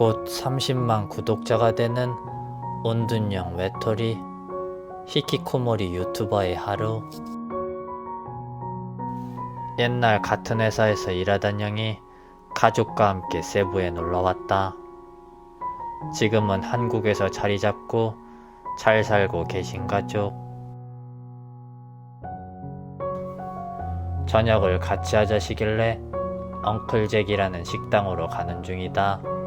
곧 30만 구독자가 되는 온둔형 외톨이 히키코모리 유튜버의 하루 옛날 같은 회사에서 일하던 형이 가족과 함께 세부에 놀러 왔다. 지금은 한국에서 자리 잡고 잘 살고 계신 가족. 저녁을 같이 하자시길래 엉클잭이라는 식당으로 가는 중이다.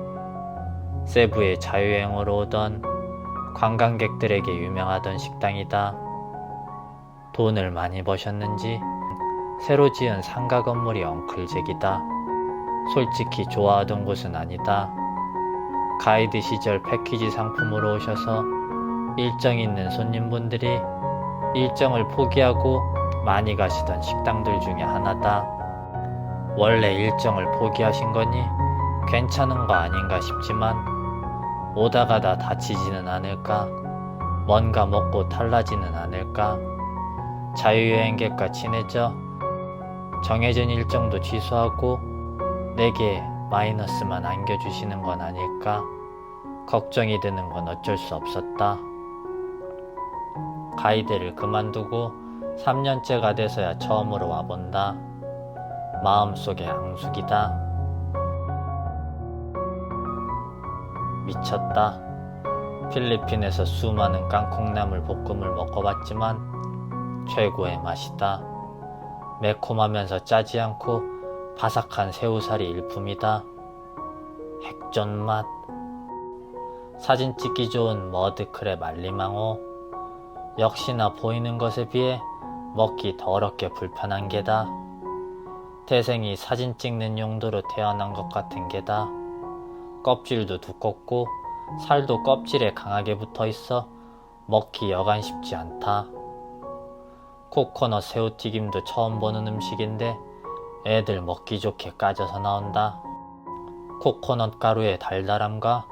세부에 자유여행으로 오던 관광객들에게 유명하던 식당이다. 돈을 많이 버셨는지 새로 지은 상가 건물이 엉클잭이다. 솔직히 좋아하던 곳은 아니다. 가이드 시절 패키지 상품으로 오셔서 일정 있는 손님분들이 일정을 포기하고 많이 가시던 식당들 중에 하나다. 원래 일정을 포기하신 거니 괜찮은 거 아닌가 싶지만 오다 가 다 다치지는 않을까? 뭔가 먹고 탈라지는 않을까? 자유여행객과 친해져 정해진 일정도 취소하고 내게 마이너스만 안겨주시는 건 아닐까? 걱정이 되는 건 어쩔 수 없었다. 가이드를 그만두고 3년째가 돼서야 처음으로 와본다. 마음속에 앙숙이다. 미쳤다. 필리핀에서 수많은 깡콩나물 볶음을 먹어봤지만 최고의 맛이다. 매콤하면서 짜지 않고 바삭한 새우살이 일품이다. 핵전 맛. 사진 찍기 좋은 머드크랩 알리망호. 역시나 보이는 것에 비해 먹기 더럽게 불편한 게다. 태생이 사진 찍는 용도로 태어난 것 같은 게다. 껍질도 두껍고 살도 껍질에 강하게 붙어 있어 먹기 여간 쉽지 않다. 코코넛 새우튀김도 처음 보는 음식인데 애들 먹기 좋게 까져서 나온다. 코코넛 가루의 달달함과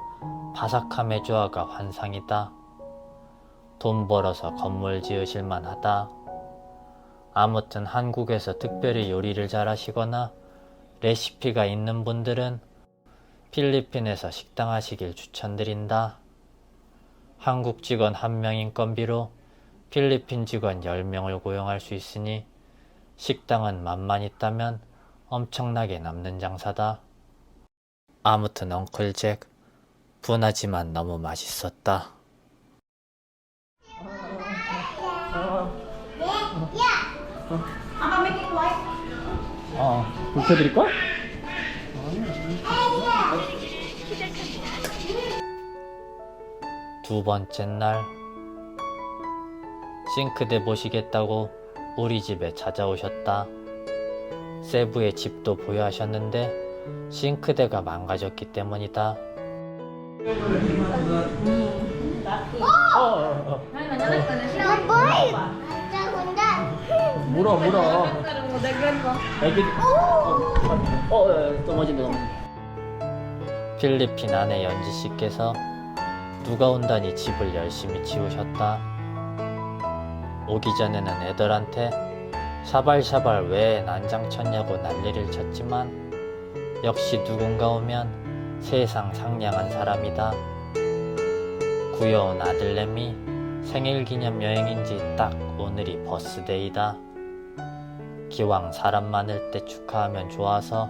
바삭함의 조화가 환상이다. 돈 벌어서 건물 지으실 만 하다. 아무튼 한국에서 특별히 요리를 잘하시거나 레시피가 있는 분들은 필리핀에서 식당 하시길 추천드린다. 한국 직원 한명 인건비로 필리핀 직원 10명을 고용할 수 있으니 식당은 맛만 있다면 엄청나게 남는 장사다. 아무튼 엉클 잭 분하지만 너무 맛있었다. White. 어, 불켜드릴까? 두 번째 날 싱크대 보시겠다고 우리 집에 찾아오셨다. 세부의 집도 보유하셨는데 싱크대가 망가졌기 때문이다. Jangan 물어 물어. 애기. 어, 어, 넘어진다 넘어진다. 필리핀 아내 연지 씨께서 누가 온다니 집을 열심히 치우셨다. 오기 전에는 애들한테 샤발샤발 왜 난장 쳤냐고 난리를 쳤지만 역시 누군가 오면 세상 상냥한 사람이다. 구여운 아들내미 생일 기념 여행인지 딱 오늘이 버스데이다. 기왕 사람 많을 때 축하하면 좋아서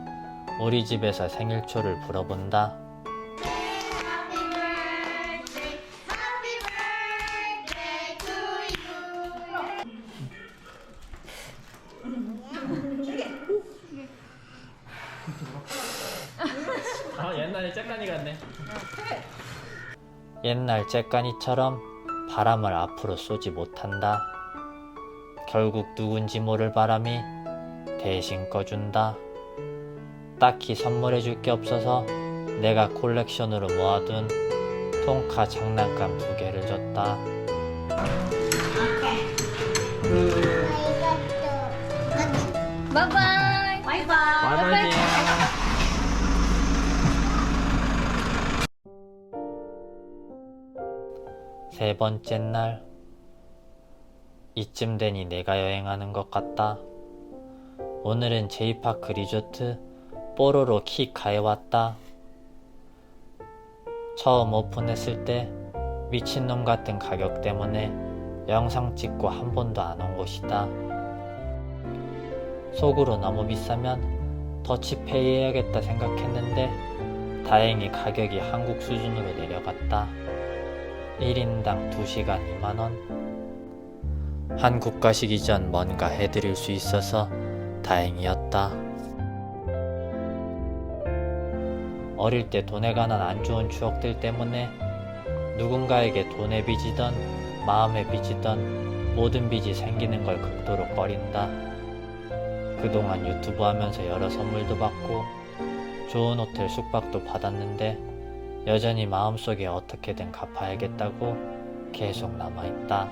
우리 집에서 생일초를 불어본다. 옛날 째까니처럼 바람을 앞으로 쏘지 못한다. 결국 누군지 모를 바람이 대신 꺼준다. 딱히 선물해줄 게 없어서 내가 콜렉션으로 모아둔 통카 장난감 두 개를 줬다. Bye bye. Bye bye. 세 번째 날 이쯤 되니 내가 여행하는 것 같다. 오늘은 제이파크 리조트 뽀로로 키카에 왔다. 처음 오픈했을 때 미친놈 같은 가격 때문에 영상 찍고 한 번도 안 온 곳이다. 속으로 너무 비싸면 더치페이 해야겠다 생각했는데 다행히 가격이 한국 수준으로 내려갔다. 1인당 2시간 2만원. 한국 가시기 전 뭔가 해드릴 수 있어서 다행이었다. 어릴 때 돈에 관한 안 좋은 추억들 때문에 누군가에게 돈에 빚이던 마음에 빚이던 모든 빚이 생기는 걸 극도로 꺼린다. 그동안 유튜브 하면서 여러 선물도 받고 좋은 호텔 숙박도 받았는데 여전히 마음속에 어떻게든 갚아야겠다고 계속 남아있다.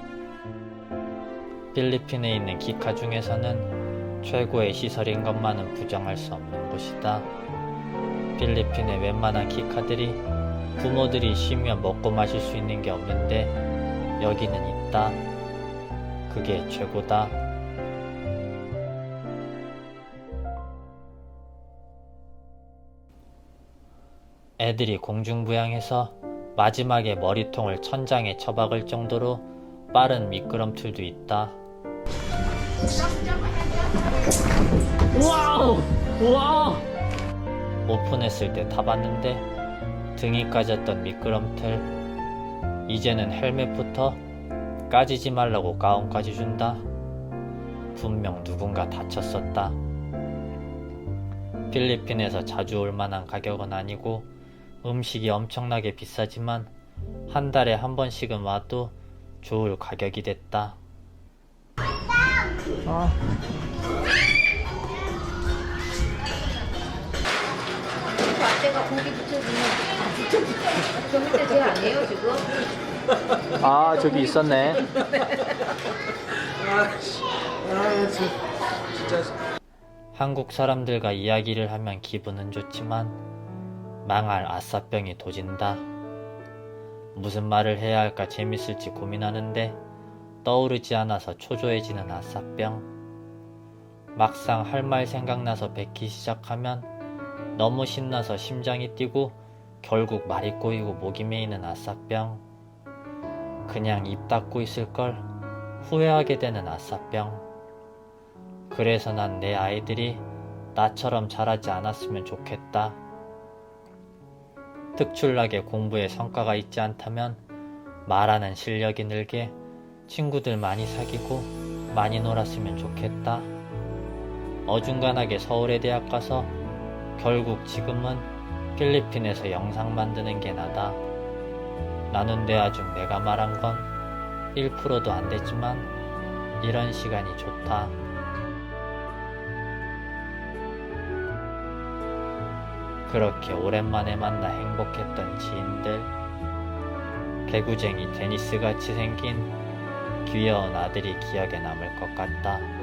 필리핀에 있는 기카 중에서는 최고의 시설인 것만은 부정할 수 없는 곳이다. 필리핀의 웬만한 기카들이 부모들이 쉬면 먹고 마실 수 있는 게 없는데 여기는 있다. 그게 최고다. 애들이 공중부양해서 마지막에 머리통을 천장에 처박을 정도로 빠른 미끄럼틀도 있다. 와우! 와! 오픈했을 때 타봤는데 등이 까졌던 미끄럼틀 이제는 헬멧부터 까지지 말라고 가운까지 준다 분명 누군가 다쳤었다 필리핀에서 자주 올 만한 가격은 아니고 음식이 엄청나게 비싸지만 한 달에 한 번씩은 와도 좋을 가격이 됐다 아. 앞에가 고기 붙여주는 저 밑에 제 아니에요 지금? 아 저기 있었네 아, 진짜. 한국 사람들과 이야기를 하면 기분은 좋지만 망할 아싸병이 도진다. 무슨 말을 해야 할까 재밌을지 고민하는데 떠오르지 않아서 초조해지는 아싸병. 막상 할 말 생각나서 뱉기 시작하면 너무 신나서 심장이 뛰고 결국 말이 꼬이고 목이 메이는 아싸병. 그냥 입 닫고 있을 걸 후회하게 되는 아싸병. 그래서 난 내 아이들이 나처럼 잘하지 않았으면 좋겠다. 특출나게 공부에 성과가 있지 않다면 말하는 실력이 늘게 친구들 많이 사귀고 많이 놀았으면 좋겠다. 어중간하게 서울에 대학 가서 결국 지금은 필리핀에서 영상 만드는 게 나다. 나눈 대화 중 내가 말한 건 1%도 안 됐지만 이런 시간이 좋다. 그렇게 오랜만에 만나 행복했던 지인들, 개구쟁이 데니스 같이 생긴 귀여운 아들이 기억에 남을 것 같다.